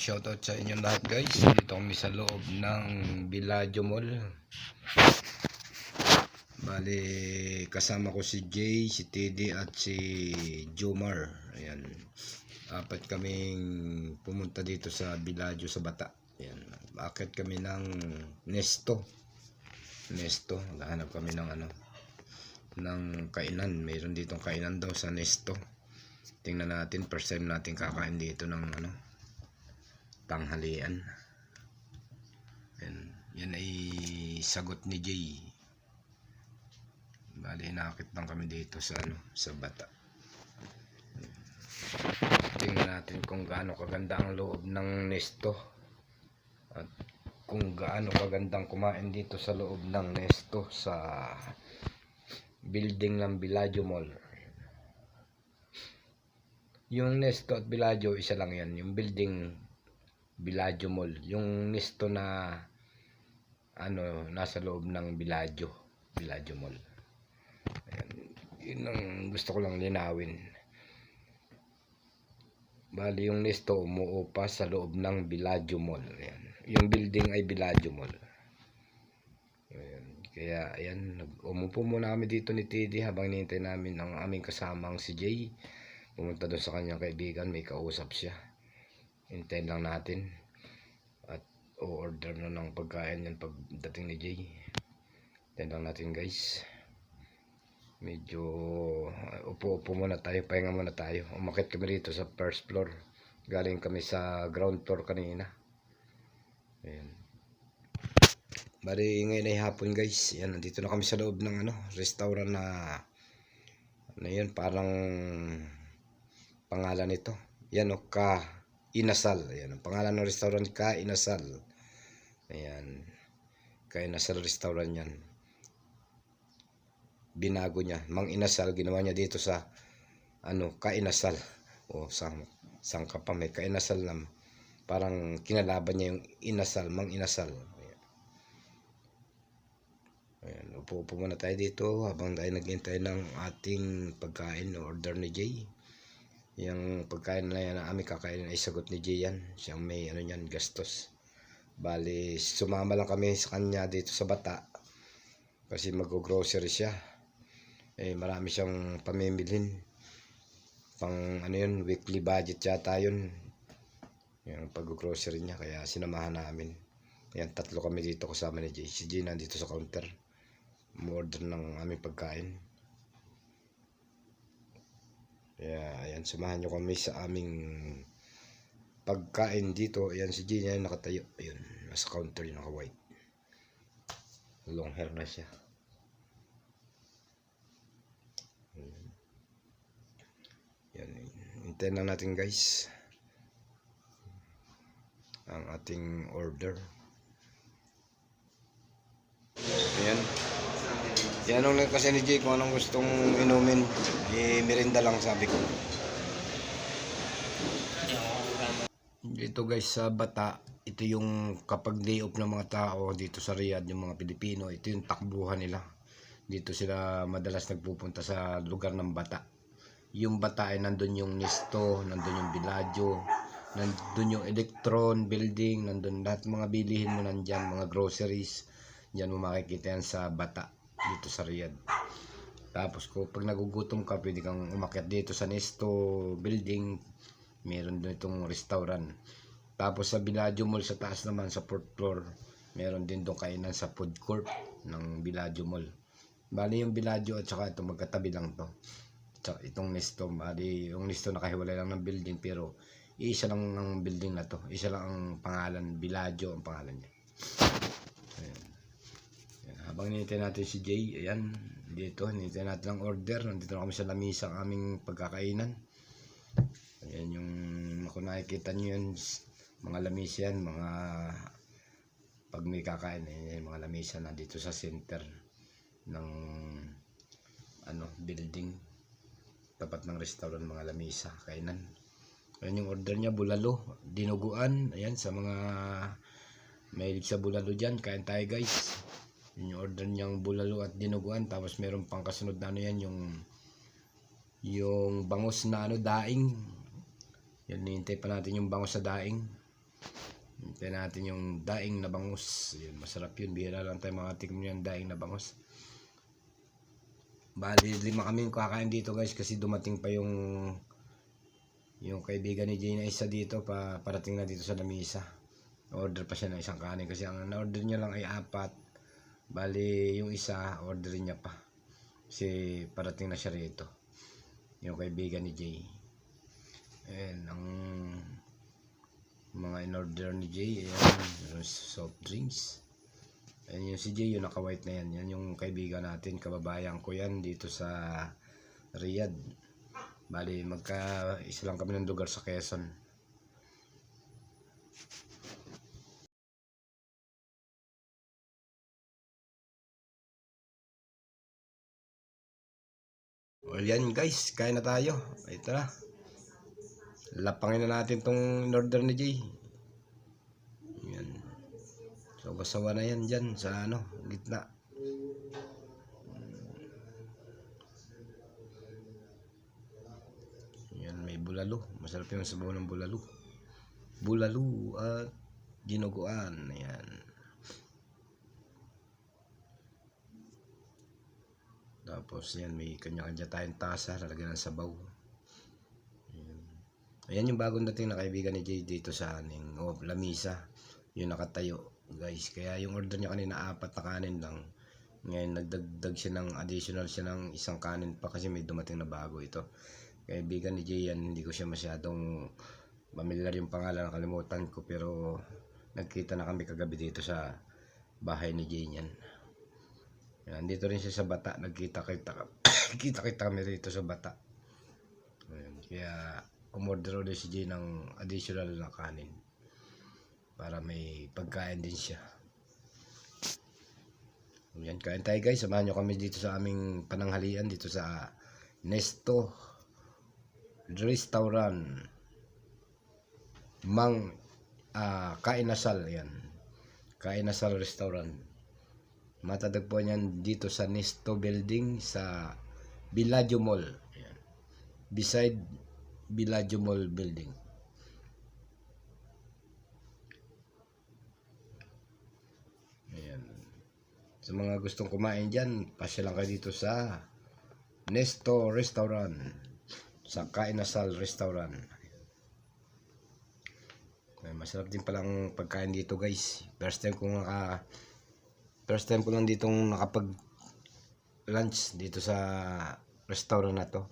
shoutout sa inyo lahat guys. Dito kami sa loob ng Villaggio Mall. Bali, kasama ko si Jay, si TD at si Jomar. Ayan. Apat kaming pumunta dito sa Villaggio sa Bata. Ayan. Bakit kami ng Nesto. Nesto. Naghahanap kami ng ano ng kainan. Mayroon ditong kainan daw sa Nesto. Tingnan natin, first time natin kakain dito ng ano tanghalian. Yan, yan ay sagot ni Jay. Bali, nakakit lang kami dito sa ano, sa bata. Tingnan natin kung gaano kaganda ang loob ng nesto. At kung gaano kagandang kumain dito sa loob ng nesto sa building ng Villaggio Mall. Yung Nesto at Villaggio, isa lang yan. Yung building Villaggio Mall. Yung Nesto na ano, nasa loob ng Villaggio. Villaggio Mall. Ayan. Yun ang gusto ko lang linawin. Bali, yung Nesto umuupa sa loob ng Villaggio Mall. Ayan. Yung building ay Villaggio Mall. Ayan. Kaya, ayan, umupo muna kami dito ni Teddy habang hinihintay namin ang aming kasamang si Jay. Pumunta doon sa kanyang kaibigan, may kausap siya. Hintayin lang natin. At o-order na ng pagkain yan pagdating ni Jay. Hintayin lang natin guys. Medyo upo-upo muna tayo, pahinga muna tayo. Umakit kami rito sa first floor. Galing kami sa ground floor kanina. Ayan. Bari ngayon ay hapon guys. Yan, nandito na kami sa loob ng ano, restaurant na ano yun, parang pangalan nito. Yan o, Ka Inasal. Ayan, ang pangalan ng restaurant Ka Inasal. Ayan. Ka Inasal restaurant yan. Binago niya. Mang Inasal, ginawa niya dito sa ano, Ka Inasal. O, sang, sang ka pa may Ka Inasal na parang kinalaban niya yung Inasal, Mang Inasal. Ayan. Ayan, upo-upo muna tayo dito habang tayo naghintay ng ating pagkain order ni Jay. Yung pagkain na yan na aming kakain ay sagot ni yan. Siyang may ano yan, gastos. Bali, sumama lang kami sa kanya dito sa bata. Kasi mag-grocery siya. Eh, marami siyang pamimilhin. Pang ano yun, weekly budget yata yun. Yung pag-grocery niya. Kaya sinamahan namin. Yan, tatlo kami dito kasama ni Jay. Si Jay nandito sa counter. Umorder ng aming pagkain. Kaya, ayan, samahan nyo kami sa aming pagkain dito. Ayan, si yan nakatayo. Ayun, nasa counter yung naka-white. Long hair na siya. Ayan. Yan, hintayin lang natin guys. Ang ating order. Ayan. Tinanong lang kasi ni Jay kung anong gustong inumin. Eh, merinda lang sabi ko. Dito guys sa Bata, ito yung kapag day off ng mga tao dito sa Riyadh, yung mga Pilipino, ito yung takbuhan nila. Dito sila madalas nagpupunta sa lugar ng Bata. Yung Bata ay nandun yung Nisto, nandun yung Villaggio, nandun yung Electron building, nandun lahat mga bilihin mo nandyan, mga groceries. Diyan mo makikita yan sa Bata dito sa Riyadh. Tapos ko pag nagugutom ka, pwede kang umakyat dito sa Nesto building. Meron din itong restaurant. Tapos sa Villaggio Mall sa taas naman sa fourth floor, meron din doon kainan sa food court ng Villaggio Mall. Bali yung Villaggio at saka ito magkatabi lang to. Tsaka itong Nesto, bali yung Nesto nakahiwalay lang ng building pero isa lang ang building na to. Isa lang ang pangalan, Villaggio ang pangalan niya. Ayan. Habang hinihintay natin si Jay, ayan, dito, hinihintay natin ang order. Nandito na kami sa lamisa ang aming pagkakainan. Ayan yung, kung nakikita nyo yun, mga lamisa yan, mga, pag may kakain, ayan, mga lamisa nandito sa center ng, ano, building. Tapat ng restaurant, mga lamisa, kainan. Ayan yung order niya, bulalo, dinuguan, ayan, sa mga mahilig sa bulalo dyan, kain tayo guys. Yun yung order niyang bulalo at dinuguan. Tapos meron pang kasunod na ano yan, yung yung bangus na ano, daing. Yan, nihintay pa natin yung bangus sa daing. Hintayin natin yung daing na bangus. Yun, masarap yun. Bihira lang tayo mga tikman yung daing na bangus. Bali, lima kami kakain dito guys kasi dumating pa yung yung kaibigan ni Jay isa dito pa parating na dito sa lamisa. Order pa siya ng isang kanin kasi ang na-order niya lang ay apat. Bali, yung isa, orderin niya pa. Kasi parating na siya rito. Yung kaibigan ni Jay. Ayan, ang mga in-order ni Jay, ayan, soft drinks. Ayan yung si Jay, yung naka-white na yan. Yan yung kaibigan natin, kababayan ko yan dito sa Riyadh. Bali, magka isa lang kami ng lugar sa Quezon. Well, yan guys, kain na tayo. Ay, tara. Lapangin na natin tong in-order ni Jay. Yan. So, basawa na yan dyan sa ano, gitna. Yan, may bulalo. Masarap yung sabaw ng bulalo. Bulalo at ginuguan. Ayan. Tapos yan, may kanya-kanya tayong tasa, lalagyan ng sabaw. Ayan. Ayan yung bagong dating na kaibigan ni Jay dito sa aning oh, lamisa. Yung nakatayo, guys. Kaya yung order niya kanina apat na kanin lang. Ngayon nagdagdag siya ng additional siya ng isang kanin pa kasi may dumating na bago ito. Kaibigan ni Jay yan, hindi ko siya masyadong familiar yung pangalan, nakalimutan ko pero nagkita na kami kagabi dito sa bahay ni Jay yan. Yan, dito rin siya sa bata, nagkita kita kita kita kami rito sa bata. Ayan, kaya umorder ulit si Jay ng additional na kanin para may pagkain din siya. Yan, kain tayo guys. Samahan nyo kami dito sa aming pananghalian dito sa Nesto Restaurant. Mang ah Kainasal yan. Kainasal Restaurant. Matatagpuan yan dito sa Nesto Building sa Villaggio Mall. Yan. Beside Villaggio Mall Building. Ayan. Sa mga gustong kumain dyan, pasya lang kayo dito sa Nesto Restaurant. Sa Kainasal Restaurant. Ay, masarap din palang pagkain dito guys. First time ko naka first time ko lang ditong nakapag lunch dito sa restaurant na to.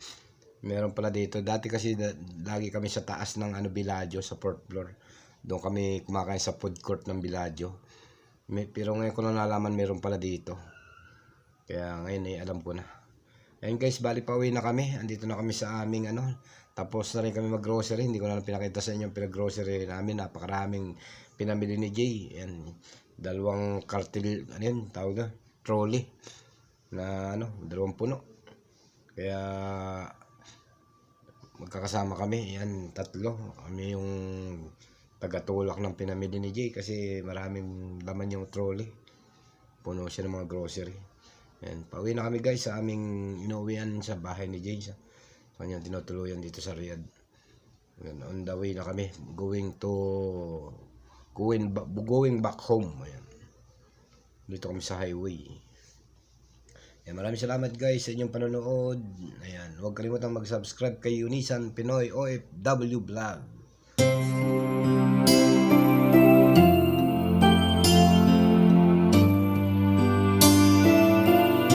Meron pala dito. Dati kasi lagi kami sa taas ng ano Villaggio sa fourth floor. Doon kami kumakain sa food court ng Villaggio. May, pero ngayon ko lang nalaman meron pala dito. Kaya ngayon ay alam ko na. Ayun guys, bali pa uwi na kami. Andito na kami sa aming ano. Tapos na rin kami mag-grocery. Hindi ko na lang pinakita sa inyo yung pinag-grocery namin. Napakaraming pinamili ni Jay. Yan. Dalawang kartil, ano yun, tawag na, trolley. Na ano, dalawang puno. Kaya magkakasama kami. Yan, tatlo. Kami yung tagatulak ng pinamili ni Jay kasi maraming laman yung trolley. Puno siya ng mga grocery. Yan, pauwi na kami guys sa aming inuwian sa bahay ni Jay. Sa kanyang tinutuluyan dito sa Riyadh. On the way na kami going to going going back home. Ayan. Dito kami sa highway. Yan, maraming salamat guys sa inyong panonood. Ayan, huwag kalimutang mag-subscribe kay Unisan Pinoy OFW Vlog.